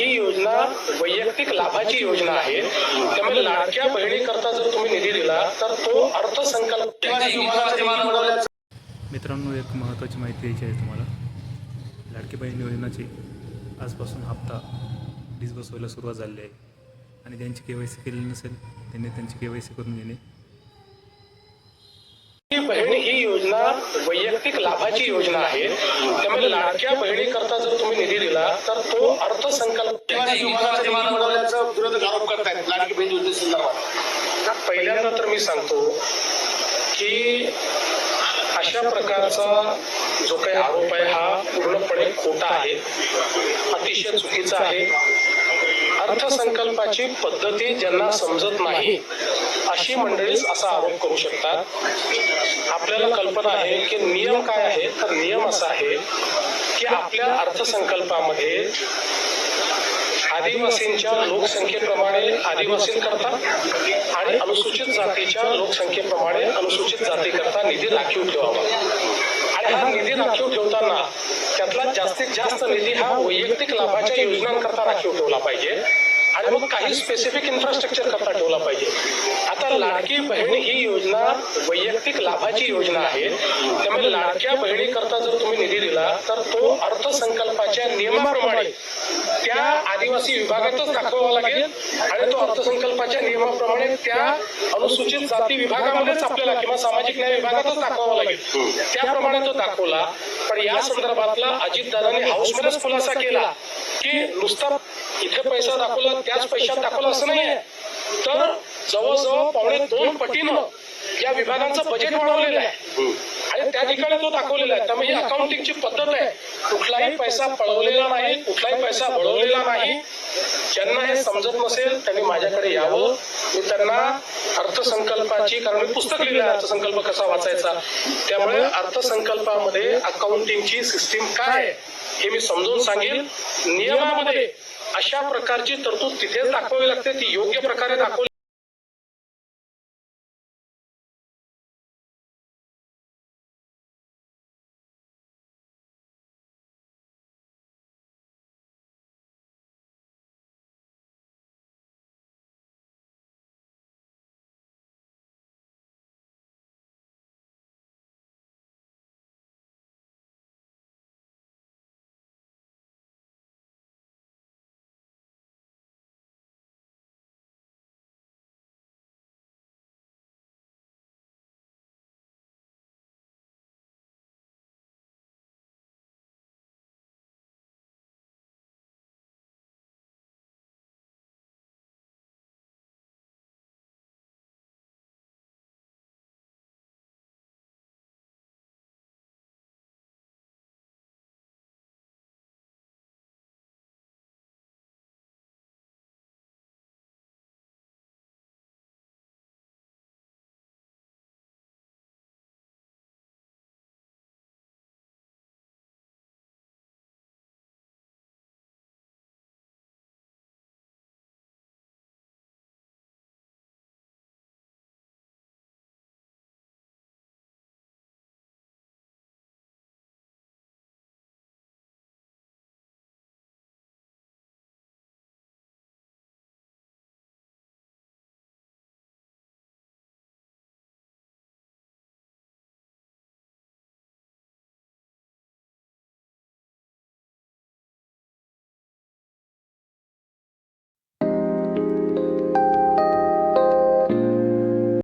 ही योजना वैयक्तिक लाभाची योजना आहे. त्यामुळे लाडक्या बहिणीकरता जर तुम्ही निधी दिला तर तो अर्थसंकल्प मित्रांनो एक महत्त्वाची माहिती द्यायची आहे तुम्हाला. लाडकी बहीण योजनाची आजपासून हप्ता वीज बसवायला सुरुवात झालेली आहे. आणि ज्यांची के वाय सी केलेली नसेल त्यांनी त्यांची के वाय सी करून घेणे लाडकी बहीण ही योजना वैयक्तिक लाभाची योजना आहे. त्यामुळे लाडक्या बहिणीकरता जर तुम्ही निधी दिला तर तो अर्थसंकल्प विरोधक आरोप करतायत. लाडकी बहीण योजनेसंदर्भात पहिल्यांदा तर मी सांगतो की अशा प्रकारचा जो काही आरोप आहे हा पूर्णपणे खोटा आहे. अतिशय चुकीचा आहे. अर्थसंकल्पाची पद्धती ज्यांना समजत नाही अशी मंडळीच असा आरोप करू शकतात. आपल्याला कल्पना आहे की नियम काय आहे? तर नियम असा आहे की आपल्या अर्थसंकल्पामध्ये आदिवासींच्या लोकसंख्येप्रमाणे आदिवासींकरता आणि अनुसूचित जातीच्या लोकसंख्येप्रमाणे अनुसूचित जातीकरता निधी राखीव ठेवावा. आणि हा निधी राखीव ठेवताना त्यातला जास्तीत जास्त निधी हा वैयक्तिक लाभाच्या योजनांकरता राखीव ठेवला पाहिजे. आणि मग काही स्पेसिफिक इन्फ्रास्ट्रक्चर करता ठेवला पाहिजे. आता लाडकी बहीण ही योजना वैयक्तिक लाभाची योजना आहे. त्यामुळे लाडक्या बहिणीकरता जर तुम्ही निधी दिला तर तो अर्थसंकल्पाच्या नियमाप्रमाणे त्या आदिवासी विभागातच दाखवावा लागेल आणि तो अर्थसंकल्पाच्या नियमाप्रमाणे त्या अनुसूचित जाती विभागामध्येच आपल्याला किंवा सामाजिक न्याय विभागातच दाखवावा लागेल. त्याप्रमाणे तो दाखवला. पण या संदर्भातला अजितदादांनी हाऊसमध्येच खुलासा केला की नुसता इथे पैसा दाखवला त्याच पैशात दाखवला असं नाहीये. तर जवळजवळ पावणे दोन पटीनं या विभागांचं बजेट वाढवलेलं आहे. आणि त्या ठिकाणी तो दाखवलेला आहे. त्यामुळे ही अकाउंटिंगची पद्धत आहे. कुठलाही पैसा पळवलेला नाही. कुठलाही पैसा वळवलेला नाही. ज्यांना हे समजत नसेल त्यांनी माझ्याकडे यावं. मी त्यांना अर्थसंकल्पाची कारण मी पुस्तक लिहिलं आहे. अर्थसंकल्प कसा वाचायचा? त्यामुळे अर्थसंकल्पामध्ये अकाउंटिंगची सिस्टीम काय आहे हे मी समजून सांगेल. नियमामध्ये अशा प्रकारची तरतूद तिथेच दाखवावी लागते. ती योग्य प्रकारे दाखवली